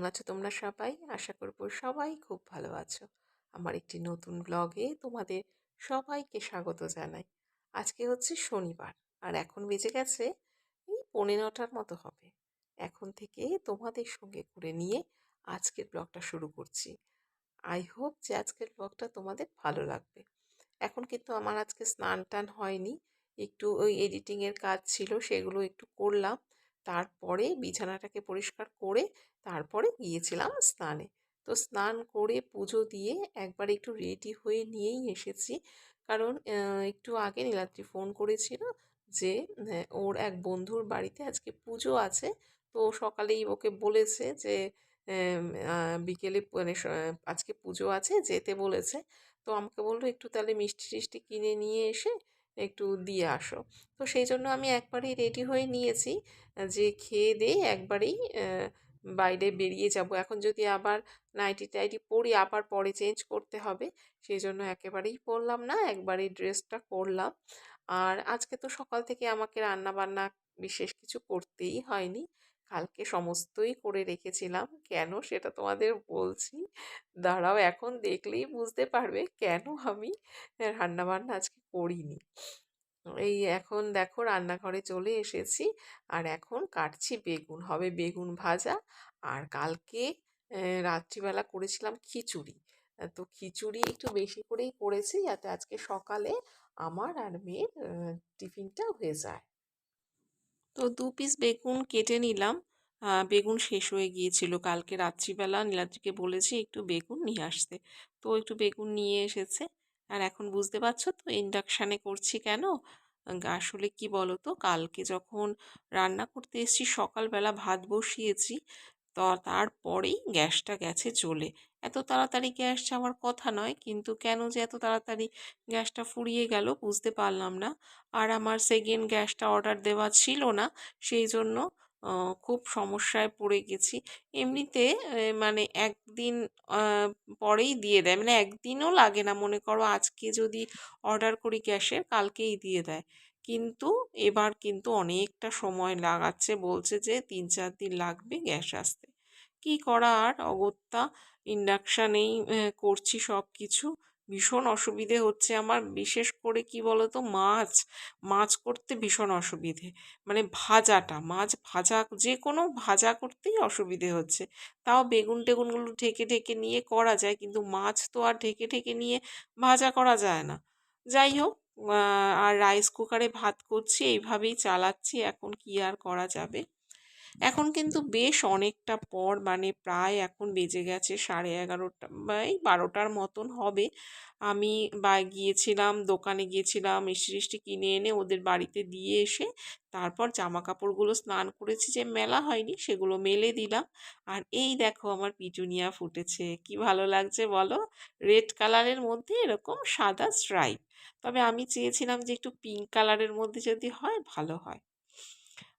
কেমন আছো তোমরা সবাই? আশা করব সবাই খুব ভালো আছো। আমার একটি নতুন ব্লগে তোমাদের সবাইকে স্বাগত জানাই। আজকে হচ্ছে শনিবার, আর এখন বেজে গেছে এই পৌনে নটার মতো হবে। এখন থেকে তোমাদের সঙ্গে করে নিয়ে আজকের ব্লগটা শুরু করছি। আই হোপ যে আজকের ব্লগটা তোমাদের ভালো লাগবে। এখন কিন্তু আমার আজকে স্নান টান হয়নি। একটু ওই এডিটিংয়ের কাজ ছিল, সেগুলো একটু করলাম। তারপরে বিছানাটাকে পরিষ্কার করে তারপরে গিয়েছিলাম স্নানে। তো স্নান করে পুজো দিয়ে একবার একটু রেডি হয়ে নিয়েই এসেছি। কারণ একটু আগে নীলাদ্রি ফোন করেছিল যে ওর এক বন্ধুর বাড়িতে আজকে পুজো আছে। তো সকালেই ওকে বলেছে যে বিকেলে মানে আজকে পুজো আছে, যেতে বলেছে। তো আমাকে বলল, একটু তাহলে মিষ্টি টিষ্টি কিনে নিয়ে এসে একটু দিয়ে আসো। তো সেই জন্য আমি একবারেই রেডি হয়ে নিয়েছি যে খেয়ে দিয়ে একবারেই বাইরে বেরিয়ে যাব। এখন যদি আবার নাইটি টাইটি পরি, আবার পরে চেঞ্জ করতে হবে, সেই জন্য একেবারেই পরলাম না, একবারেই ড্রেসটা করলাম আর আজকে তো সকাল থেকে আমাকে রান্না বান্না বিশেষ কিছু করতেই হয়নি। কালকে সমস্তই করে রেখেছিলাম। কেন সেটা তোমাদের বলছি। দাঁড়াও, এখন দেখলেই বুঝতে পারবে কেন আমি রান্নাবান্না আজকে করিনি। এই এখন দেখো রান্নাঘরে চলে এসেছি আর এখন কাটছি বেগুন। হবে বেগুন ভাজা আর কালকে রাত্রিবেলা করেছিলাম খিচুড়ি। তো খিচুড়ি একটু বেশি করেই করেছি যাতে আজকে সকালে আমার আর মেয়ের টিফিনটা হয়ে যায়। তো দু পিস বেগুন কেটে নিলাম। বেগুন শেষ হয়ে গিয়েছিল। কালকে রাত্রিবেলা নীলাদ্রিকে বলেছি একটু বেগুন নিয়ে আসতে। তো একটু বেগুন নিয়ে এসেছে। আর এখন বুঝতে পারছ তো ইন্ডাকশানে করছি কেন? আসলে কি বলো তো কালকে যখন রান্না করতে এসেছি, সকালবেলা ভাত বসিয়েছি। তো তারপরেই গ্যাসটা গেছে চলে এত তাড়াতাড়ি গ্যাস যাওয়ার কথা নয়, কিন্তু কেন যে এত তাড়াতাড়ি গ্যাসটা ফুরিয়ে গেল বুঝতে পারলাম না। আর আমার সেকেন্ড গ্যাসটা অর্ডার দেওয়া ছিল না, সেই জন্য খুব সমস্যায় পড়ে গেছি। এমনিতে মানে একদিন পরেই দিয়ে দেয়। মানে একদিনও লাগে না, মনে করো আজকে যদি অর্ডার করি গ্যাসের, কালকেই দিয়ে দেয়। কিন্তু এবার কিন্তু অনেকটা সময় লাগাচ্ছে। বলছে যে তিন চার দিন লাগবে গ্যাস আসতে। কী করা আর অগত্যা ইন্ডাকশানেই করছি সব কিছু ভীষণ অসুবিধে হচ্ছে আমার। বিশেষ করে কি বলতো? মাছ মাছ করতে ভীষণ অসুবিধে। মানে ভাজাটা, মাছ ভাজা, যে কোনো ভাজা করতেই অসুবিধে হচ্ছে। তাও বেগুন টেগুনগুলো ঢেকে ঢেকে নিয়ে করা যায়। কিন্তু মাছ তো আর ঢেকে ঢেকে নিয়ে ভাজা করা যায় না। যাই হোক আর রাইস কুকারে ভাত করছি এইভাবেই চালাচ্ছি এখন কি আর করা যাবে? এখন কিন্তু বেশ অনেকটা পর মানে প্রায় এখন বেজে গেছে সাড়ে এগারোটা বা এই বারোটার মতন হবে। আমি বা গিয়েছিলাম দোকানে গিয়েছিলাম মিষ্টি টিষ্টি কিনে এনে ওদের বাড়িতে দিয়ে এসে তারপর জামা কাপড়গুলো স্নান করেছি যে মেলা হয়নি সেগুলো মেলে দিলাম। আর এই দেখো আমার পিটুনিয়া ফুটেছে কি ভালো লাগছে বলো? রেড কালারের মধ্যে এরকম সাদা স্ট্রাইপ তবে আমি চেয়েছিলাম যে একটু পিঙ্ক কালারের মধ্যে যদি হয় ভালো হয়।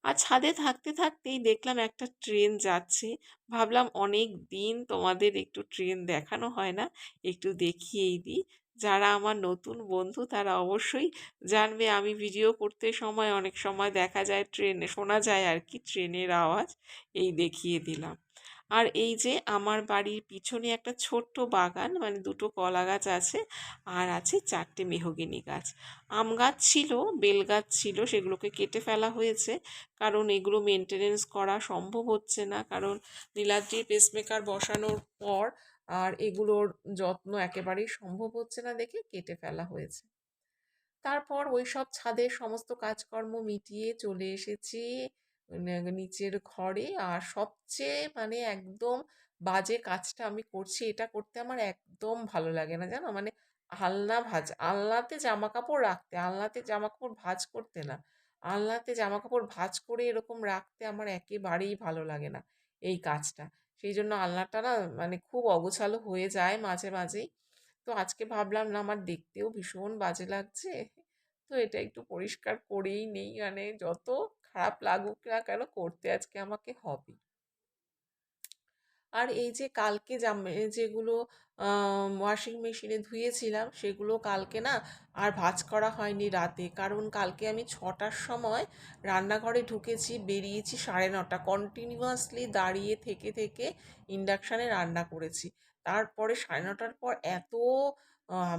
আর ছাদে থাকতে থাকতেই দেখলাম একটা ট্রেন যাচ্ছে। ভাবলাম অনেক দিন তোমাদের একটু ট্রেন দেখানো হয় না, একটু দেখিয়েই দিই। যারা আমার নতুন বন্ধু তারা অবশ্যই জানবে আমি ভিডিও করতে সময়, অনেক সময় দেখা যায় ট্রেনে, শোনা যায় আর কি ট্রেনের আওয়াজ, এই দেখিয়ে দিলাম। আর এই যে আমার বাড়ির পিছনে একটা ছোট্ট বাগান মানে দুটো কলা গাছ আছে আর আছে চারটে মেহগিনি গাছ। আম গাছ ছিল, বেল গাছ ছিল, সেগুলোকে কেটে ফেলা হয়েছে। কারণ এগুলো মেনটেনেন্স করা সম্ভব হচ্ছে না। কারণ নীলাদ্রির পেসমেকার বসানোর পর আর এগুলোর যত্ন একেবারেই সম্ভব হচ্ছে না দেখে কেটে ফেলা হয়েছে। তারপর ওই সব ছাদের সমস্ত কাজকর্ম মিটিয়ে চলে এসেছি। নিচের ঘরে। আর সবচেয়ে মানে একদম বাজে কাজটা আমি করছি, এটা করতে আমার একদম ভালো লাগে না, জানো? মানে আলনা ভাজ, আলনাতে জামা কাপড় রাখতে, আলনাতে জামা কাপড় ভাজ করতে না। আলনাতে জামা কাপড় ভাজ করে এরকম রাখতে আমার একেবারেই ভালো লাগে না এই কাজটা। সেই জন্য আলনাটা না মানে খুব অগোছালো হয়ে যায় মাঝে মাঝেই। তো আজকে ভাবলাম না, আমার দেখতেও ভীষণ বাজে লাগছে। তো এটা একটু পরিষ্কার করেই নেই মানে যত খারাপ লাগুক না কেন, করতে আজকে আমাকে হবে। আর এই যে কালকে যেগুলো ওয়াশিং মেশিনে ধুয়েছিলাম, সেগুলো কালকে না আর ভাজ করা হয়নি রাতে। কারণ কালকে আমি ছটার সময় রান্নাঘরে ঢুকেছি, বেরিয়েছি সাড়ে নটা। কন্টিনিউয়াসলি দাঁড়িয়ে থেকে থেকে ইন্ডাকশানে রান্না করেছি। তারপরে সাড়ে নটার পর এত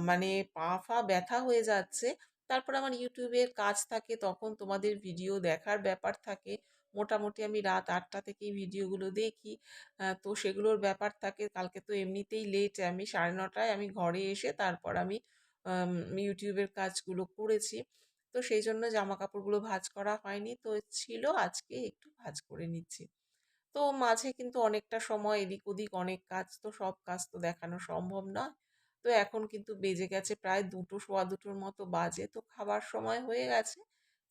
মানে পা ফা ব্যথা হয়ে যাচ্ছে। তারপর আমার ইউটিউবের কাজ থাকে, তখন তোমাদের ভিডিও দেখার ব্যাপার থাকে। মোটামুটি আমি রাত আটটা থেকেই ভিডিওগুলো দেখি। তো সেগুলোর ব্যাপার থাকে। কালকে তো এমনিতেই লেট আমি, সাড়ে নটায় আমি ঘরে এসে তারপর আমি ইউটিউবের কাজগুলো করেছি। তো সেই জন্য জামা কাপড়গুলো ভাঁজ করা হয়নি। তো ছিল আজকে একটু ভাঁজ করে নিচ্ছি। তো মাঝে কিন্তু অনেকটা সময় এদিক ওদিক অনেক কাজ, তো সব কাজ তো দেখানো সম্ভব নয়। তো এখন কিন্তু বেজে গেছে প্রায় দুটো, সোয়া দুটোর মতো বাজে। তো খাবার সময় হয়ে গেছে,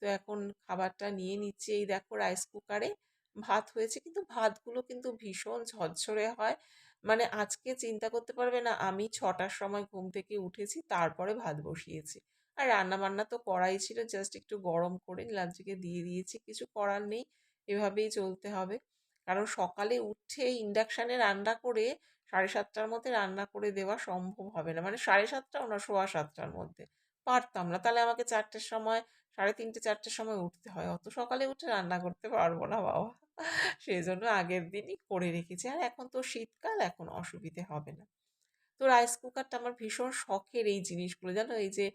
তো এখন খাবারটা নিয়ে নিচ্ছি। এই দেখো রাইস কুকারে ভাত হয়েছে, কিন্তু ভাতগুলো কিন্তু ভীষণ ঝরঝরে হয়। মানে আজকে চিন্তা করতে পারবে না, আমি ছটার সময় ঘুম থেকে উঠেছি, তারপরে ভাত বসিয়েছি। আর রান্না বান্না তো করাই ছিল জাস্ট একটু গরম করে লাঞ্চিকে দিয়ে দিয়েছি, কিছু করার নেই, এভাবেই চলতে হবে। কারণ সকালে উঠে ইন্ডাকশানে রান্না করে সাড়ে সাতটার মধ্যে রান্না করে দেওয়া সম্ভব হবে না। মানে সাড়ে সাতটাও না সোয়া সাতটার মধ্যে। পারতাম না। তাহলে আমাকে চারটের সময়, সাড়ে তিনটে, চারটের সময় উঠতে হয়। অত সকালে উঠে রান্না করতে পারব না বাবা। সেই জন্য আগের দিনই করে রেখেছি। আর এখন তো শীতকাল, এখন অসুবিধে হবে না। তো রাইস কুকারটা আমার ভীষণ শখের এই জিনিসগুলো। জানো, এই যে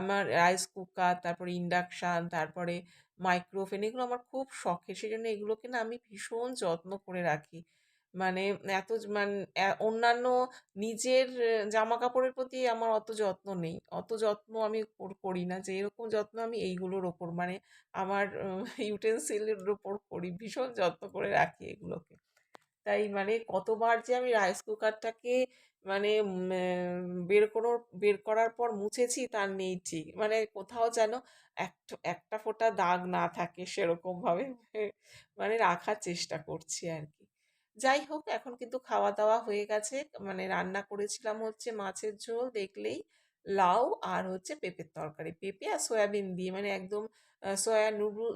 আমার রাইস কুকার তারপরে ইন্ডাকশান তারপরে মাইক্রোওভেন এগুলো আমার খুব শখের। সেই জন্য এগুলোকে না আমি ভীষণ যত্ন করে রাখি। মানে এত মানে অন্যান্য নিজের জামা কাপড়ের প্রতি আমার অত যত্ন নেই। অত যত্ন আমি করি না যে, এরকম যত্ন আমি এইগুলোর ওপর মানে আমার ইউটেন্সিলের ওপর করি, ভীষণ যত্ন করে রাখি এগুলোকে। তাই মানে কতবার যে আমি রাইস কুকারটাকে মানে বের কোনো, বের করার পর মুছেছি তার নেই ঠিক। মানে কোথাও যেন একটা একটা ফোঁটা দাগ না থাকে সেরকমভাবে মানে রাখার চেষ্টা করছি আর কি। যাই হোক, এখন কিন্তু খাওয়া দাওয়া হয়ে গেছে। মানে রান্না করেছিলাম হচ্ছে মাছের ঝোল দেখলেই লাউ আর হচ্ছে পেঁপের তরকারি। পেঁপে আর সয়াবিন দিয়ে মানে একদম সয়া নুডল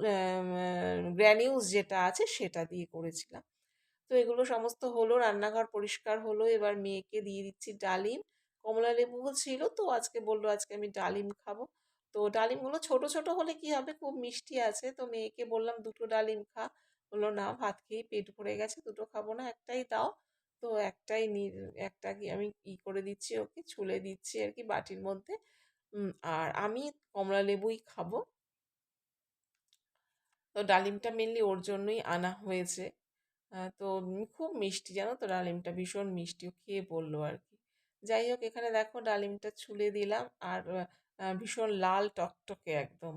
গ্র্যানিউলস যেটা আছে সেটা দিয়ে করেছিলাম। তো এগুলো সমস্ত হলো, রান্নাঘর পরিষ্কার হলো। এবার মেয়েকে দিয়ে দিচ্ছি ডালিম। কমলা লেবুও ছিল তো আজকে বলল আজকে আমি ডালিম খাব। তো ডালিমগুলো ছোট ছোট হলে কি হবে? খুব মিষ্টি আছে। তো মেয়েকে বললাম, দুটো ডালিম খা। বলল, না, ভাত খেয়েই পেট ভরে গেছে, দুটো খাব না, একটাই দাও। তো একটাই একটা কি আমি ই করে দিচ্ছি ওকে, ছুলে দিচ্ছি আর কি বাটির মধ্যে। আর আমি কমলা লেবুই খাব। তো ডালিমটা মেনলি ওর জন্যই আনা হয়েছে। তো খুব মিষ্টি, জানো তো ডালিমটা, ভীষণ মিষ্টি, ও খেয়ে বলল আর কি। যাই হোক, এখানে দেখো ডালিমটা ছুলে দিলাম, আর ভীষণ লাল টকটকে একদম।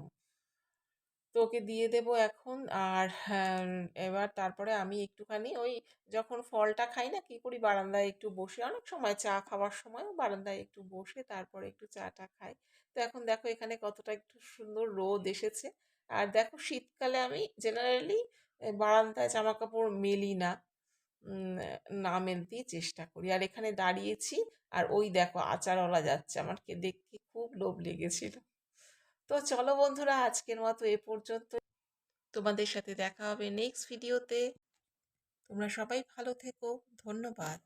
তো ওকে দিয়ে দেব এখন। আর হ্যাঁ, এবার তারপরে আমি একটুখানি ওই যখন ফলটা খাই না কি করি বারান্দায় একটু বসে। অনেক সময় চা খাওয়ার সময় বারান্দায় একটু বসে তারপরে একটু চাটা খাই। তো এখন দেখো এখানে কতটা একটু সুন্দর রোদ এসেছে। আর দেখো শীতকালে আমি জেনারেলি বারান্দায় জামা কাপড় মেলি না। না মেলতেই চেষ্টা করি। আর এখানে দাঁড়িয়েছি। আর ওই দেখো আচারওয়ালা যাচ্ছে। আমার কে দেখতে খুব লোভ লেগেছিল। তো চলো বন্ধুরা, আজকের মতো এ পর্যন্ত তোমাদের সাথে দেখা হবে নেক্সট ভিডিওতে তোমরা সবাই ভালো থেকো। ধন্যবাদ।